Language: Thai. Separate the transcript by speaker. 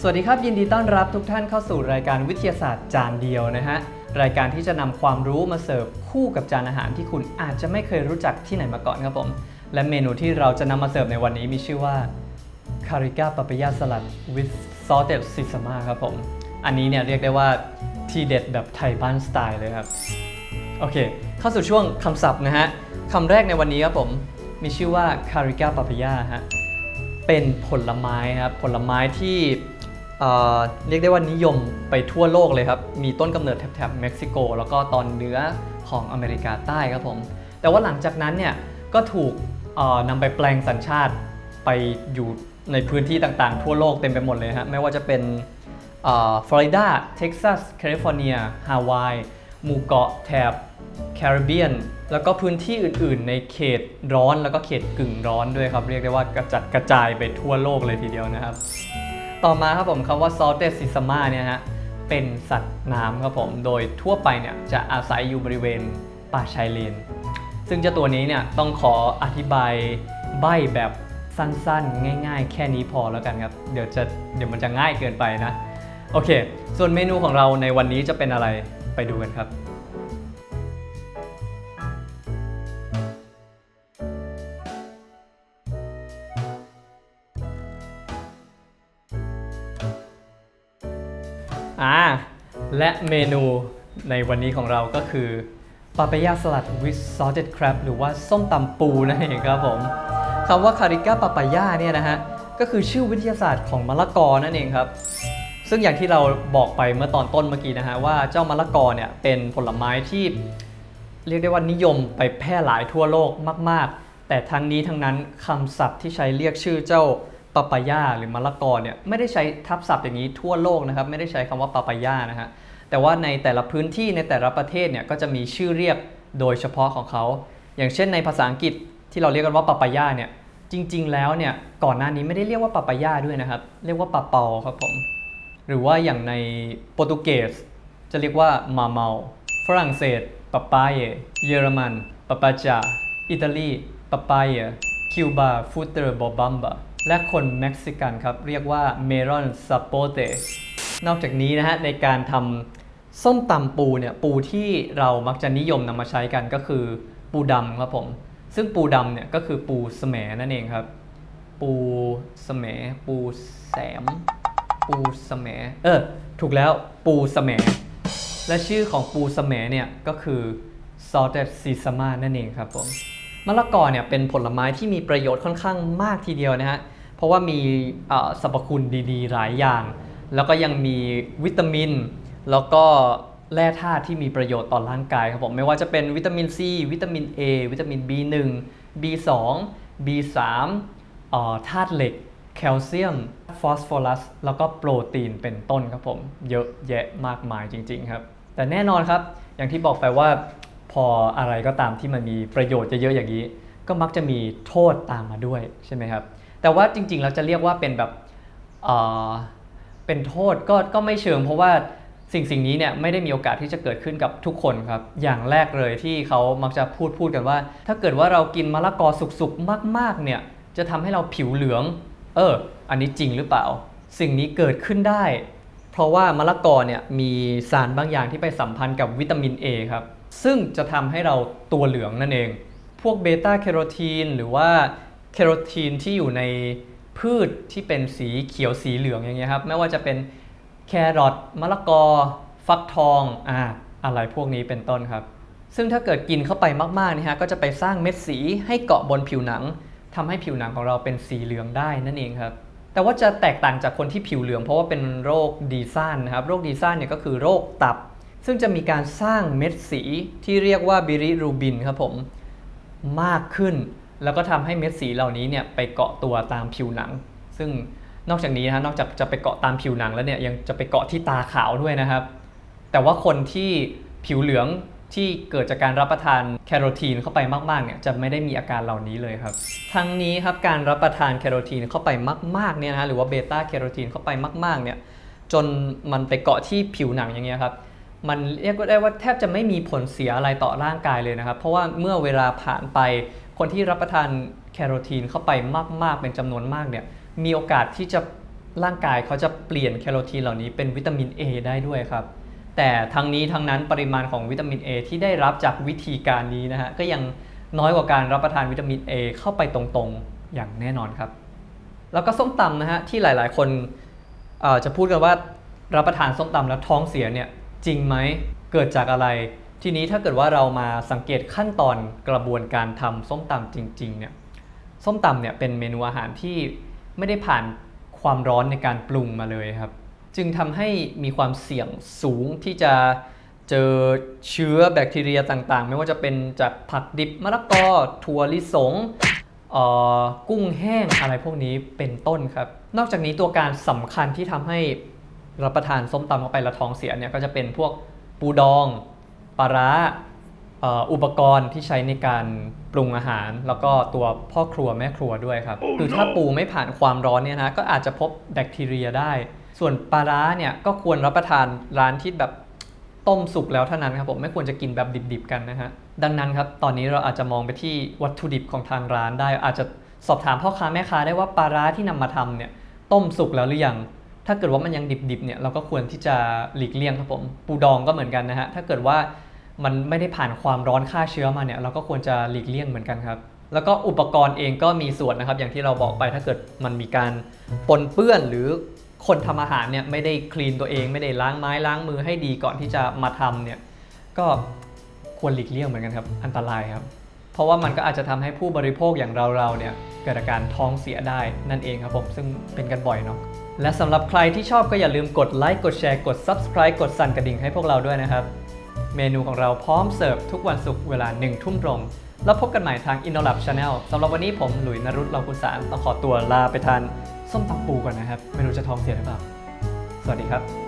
Speaker 1: สวัสดีครับ ยินดีต้อนรับทุกท่านเข้าสู่รายการวิทยาศาสตร์จานเดียวนะฮะรายการที่จะนำความรู้มาเสิร์ฟคู่กับจานอาหารที่คุณอาจจะไม่เคยรู้จักที่ไหนมาก่อนครับผม และเมนูที่เราจะนำมาเสิร์ฟในวันนี้มีชื่อว่าคาริก้าปาปายาสลัด with salted sesame ครับผม อันนี้เนี่ยเรียกได้ว่าทีเด็ดแบบไทยบ้านสไตล์เลยครับ โอเค เข้าสู่ช่วงคำศัพท์นะฮะคำแรกในวันนี้ครับผม มีชื่อว่าคาริก้าปาปายาฮะเป็นผลไม้ครับ ผลไม้ที่ เรียกได้ว่านิยมไปทั่วโลกเลยครับ มีต้นกำเนิดแถบเม็กซิโก แล้วก็ตอนเหนือของอเมริกาใต้ครับผม แต่ว่าหลังจากนั้นเนี่ยก็ถูกเอ่อนำไปแปลงสัญชาติไปอยู่ในพื้นที่ต่างๆ ทั่วโลกเต็มไปหมดเลยฮะไม่ว่าจะเป็นฟลอริดา เท็กซัส แคลิฟอร์เนีย ฮาวาย หมู่เกาะแถบแคริบเบียน แล้วก็พื้นที่อื่นๆ ในเขตร้อนแล้วก็เขตกึ่งร้อนด้วยครับ เรียกได้ว่ากระจัดกระจายไปทั่วโลกเลยทีเดียวนะครับ ต่อมาครับผมคำว่า salted sesame เนี่ยฮะเป็นสัตว์น้ำครับผมโดยทั่วไปเนี่ยจะอาศัยอยู่บริเวณป่าชายเลน ซึ่งเจ้าตัวนี้เนี่ยต้องขออธิบายใบแบบสั้นๆ ง่ายๆ แค่นี้พอแล้วกันครับ เดี๋ยวจะเดี๋ยวมันจะง่ายเกินไปนะ โอเค ส่วนเมนูของเราในวันนี้จะเป็นอะไรไปดูกันครับ อ่าและเมนูในวันนี้ของเราก็คือปาปายาสลัด with salted crab หรือว่าส้มตำปูนั่นเองครับผมคำว่าคาริก้าปาปายาเนี่ยนะฮะ ก็คือชื่อวิทยาศาสตร์ของมะละกอนั่นเองครับ ซึ่งอย่างที่เราบอกไปเมื่อตอนต้นเมื่อกี้นะฮะ ว่าเจ้ามะละกอเนี่ยเป็นผลไม้ที่เรียกได้ว่านิยมไปแพร่หลายทั่วโลกมาก ๆ แต่ทั้งนี้ทั้งนั้นคำศัพท์ที่ใช้เรียกชื่อเจ้า ปาปายาหรือมะละกอเนี่ยไม่ได้ใช้ทับศัพท์อย่างนี้ทั่วโลกนะครับ ไม่ได้ใช้คำว่าปาปายานะฮะแต่ว่าในแต่ละพื้นที่ในแต่ละประเทศเนี่ยก็จะมีชื่อเรียกโดยเฉพาะของเขา อย่างเช่นในภาษาอังกฤษที่เราเรียกกันว่าปาปายาเนี่ยจริง ๆ แล้วเนี่ยก่อนหน้านี้ไม่ได้เรียกว่าปาปายาด้วยนะครับ เรียกว่าปาเปาครับผมหรือว่าอย่างในโปรตุเกสจะเรียกว่ามาเมาฝรั่งเศสปาปายเยอรมันปาปาจาอิตาลีปาปายคิวบาฟูเตอร์บอบัมบา และคนเม็กซิกันครับ เรียกว่าเมรอนซาโปเตนอกจากนี้นะฮะในการทำส้มตำปูเนี่ยปูที่เรามักจะนิยมนำมาใช้กันก็คือปูดำครับผม ซึ่งปูดำเนี่ยก็คือปูแสมนั่นเองครับ ปูแสมปูแสม ปูแสมเออถูกแล้วปูแสมและชื่อของปูแสมเนี่ยก็คือ salted sesame นั่นเองครับผมมะละกอเนี่ยเป็นผลไม้ที่มีประโยชน์ค่อนข้างมากทีเดียวนะฮะ เพราะว่ามีสรรพคุณดีๆ หลายอย่าง แล้วก็ยังมีวิตามิน แล้วก็แร่ธาตุที่มีประโยชน์ต่อร่างกายครับผมไม่ว่าจะเป็นวิตามิน C วิตามิน A วิตามิน B1 B2 B3 เอ่อธาตุเหล็ก แคลเซียม ฟอสฟอรัส แล้วก็โปรตีนเป็นต้นครับผม เยอะแยะมากมายจริง ๆ ครับ แต่แน่นอนครับ อย่างที่บอกไปว่าพออะไรก็ตามที่มันมีประโยชน์เยอะๆอย่างนี้ ก็มักจะมีโทษตามมาด้วยใช่ไหมครับ แต่ว่าจริงๆเราจะเรียกว่าเป็นแบบเออเป็นโทษก็ก็ไม่เชิง เพราะว่าสิ่งสิ่งนี้เนี่ยไม่ได้มีโอกาสที่จะเกิดขึ้นกับทุกคนครับ อย่างแรกเลยที่เขามักจะพูดพูดกันว่า ถ้าเกิดว่าเรากินมะละกอสุกๆมากๆเนี่ยจะทำให้เราผิวเหลือง เออ อันนี้จริงหรือเปล่า สิ่งนี้เกิดขึ้นได้ เพราะว่ามะละกอเนี่ยมีสารบางอย่างที่ไปสัมพันธ์กับวิตามิน A ครับ ซึ่งจะทำให้เราตัวเหลืองนั่นเอง พวกเบต้าแคโรทีนหรือว่า แคโรทีนที่อยู่ในพืชที่เป็นสีเขียวสีเหลืองอย่างเงี้ยครับไม่ว่าจะเป็นแครอทมะละกอ ฟักทองอ่าอะไรพวกนี้เป็นต้นครับ ซึ่งถ้าเกิดกินเข้าไปมากๆนี่ฮะก็จะไปสร้างเม็ดสีให้เกาะบนผิวหนังทำให้ผิวหนังของเราเป็นสีเหลืองได้นั่นเองครับแต่ว่าจะแตกต่างจากคนที่ผิวเหลือง เพราะว่าเป็นโรคดีซ่านนะครับโรคดีซ่านเนี่ยก็คือโรคตับ ซึ่งจะมีการสร้างเม็ดสีที่เรียกว่าบิริรูบินครับผมมากขึ้น แล้วก็ทำให้เม็ดสีเหล่านี้เนี่ยไปเกาะตัวตามผิวหนัง ซึ่งนอกจากนี้นะฮะนอกจากจะไปเกาะตามผิวหนังแล้วเนี่ยยังจะไปเกาะที่ตาขาวด้วยนะครับ แต่ว่าคนที่ผิวเหลืองที่เกิดจากการรับประทานแคโรทีนเข้าไปมากๆเนี่ยจะไม่ได้มีอาการเหล่านี้เลยครับ ทั้งนี้ครับการรับประทานแคโรทีนเข้าไปมากๆเนี่ยนะฮะหรือว่าเบต้าแคโรทีนเข้าไปมากๆเนี่ยจนมันไปเกาะที่ผิวหนังอย่างเงี้ยครับมันเรียกได้ว่าแทบจะไม่มีผลเสียอะไรต่อร่างกายเลยนะครับ เพราะว่าเมื่อเวลาผ่านไป คนที่รับประทานแคโรทีนเข้าไปมาก ๆ เป็นจำนวนมากเนี่ยมีโอกาสที่จะร่างกายเขาจะเปลี่ยนแคโรทีนเหล่านี้เป็นวิตามิน A ได้ด้วยครับ แต่ทั้งนี้ทั้งนั้นปริมาณของวิตามิน A ที่ได้รับจากวิธีการนี้นะฮะก็ยังน้อยกว่าการรับประทานวิตามิน A เข้าไปตรงๆอย่างแน่นอนครับ แล้วก็ส้มตำนะฮะที่หลายๆ คนจะพูดกันว่ารับประทานส้มตำแล้วท้องเสียเนี่ยจริงไหมเกิดจากอะไร ทีนี้ถ้าเกิดว่าเรามาสังเกตขั้นตอนกระบวนการทำส้มตำจริงๆเนี่ยส้มตำเนี่ยเป็นเมนูอาหารที่ไม่ได้ผ่านความร้อนในการปรุงมาเลยครับ จึงทำให้มีความเสี่ยงสูงที่จะเจอเชื้อแบคทีเรียต่างๆ ไม่ว่าจะเป็นจากผักดิบมะละกอถั่วลิสงออกุ้งแห้งอะไรพวกนี้เป็นต้นครับ นอกจากนี้ตัวการสำคัญที่ทำให้รับประทานส้มตำเข้าไปล้วท้องเสียเนี่ยก็จะเป็นพวกปูดอง ปลาร้าเอ่ออุปกรณ์ที่ใช้ในการปรุงอาหาร แล้วก็ตัวพ่อครัวแม่ครัวด้วยครับคือถ้าปูไม่ผ่านความร้อนเนี่ยนะก็อาจจะพบแบคทีเรียได้ ส่วนปลาร้าเนี่ยก็ควรรับประทานร้านที่แบบต้มสุกแล้วเท่านั้นครับผมไม่ควรจะกินแบบดิบๆกันนะฮะดังนั้นครับตอนนี้เราอาจจะมองไปที่วัตถุดิบของทางร้านได้ อาจจะสอบถามพ่อค้าแม่ค้าได้ว่าปลาร้าที่นำมาทำเนี่ยต้มสุกแล้วหรือยังถ้าเกิดว่ามันยังดิบๆเนี่ยเราก็ควรที่จะหลีกเลี่ยงครับผมปูดองก็เหมือนกันนะฮะถ้าเกิดว่า มันไม่ได้ผ่านความร้อนฆ่าเชื้อมาเนี่ยเราก็ควรจะหลีกเลี่ยงเหมือนกันครับ แล้วก็อุปกรณ์เองก็มีส่วนนะครับ อย่างที่เราบอกไปถ้าเกิดมันมีการปนเปื้อนหรือคนทำอาหารเนี่ยไม่ได้คลีนตัวเองไม่ได้ล้างไม้ล้างมือให้ดีก่อนที่จะมาทำเนี่ยก็ควรหลีกเลี่ยงเหมือนกันครับ อันตรายครับ เพราะว่ามันก็อาจจะทำให้ผู้บริโภคอย่างเราๆเนี่ยเกิดอาการท้องเสียได้นั่นเองครับผมซึ่งเป็นกันบ่อยเนาะและสำหรับใครที่ชอบก็อย่าลืมกดไลค์กดแชร์กด Subscribe กดสั่นกระดิ่งให้พวกเราด้วยนะครับ เมนูของเราพร้อมเสิร์ฟทุกวันศุกร์เวลา1ทุ่มตรง แล้วพบกันใหม่ทาง i n n o l a b Channel สำหรับวันนี้ผมหลุยนรุตเราคุณสารต้องขอตัวลาไปทานส้มตำปูก่อนนะครับ ไม่รู้จะท้องเสียหรือเปล่า สวัสดีครับ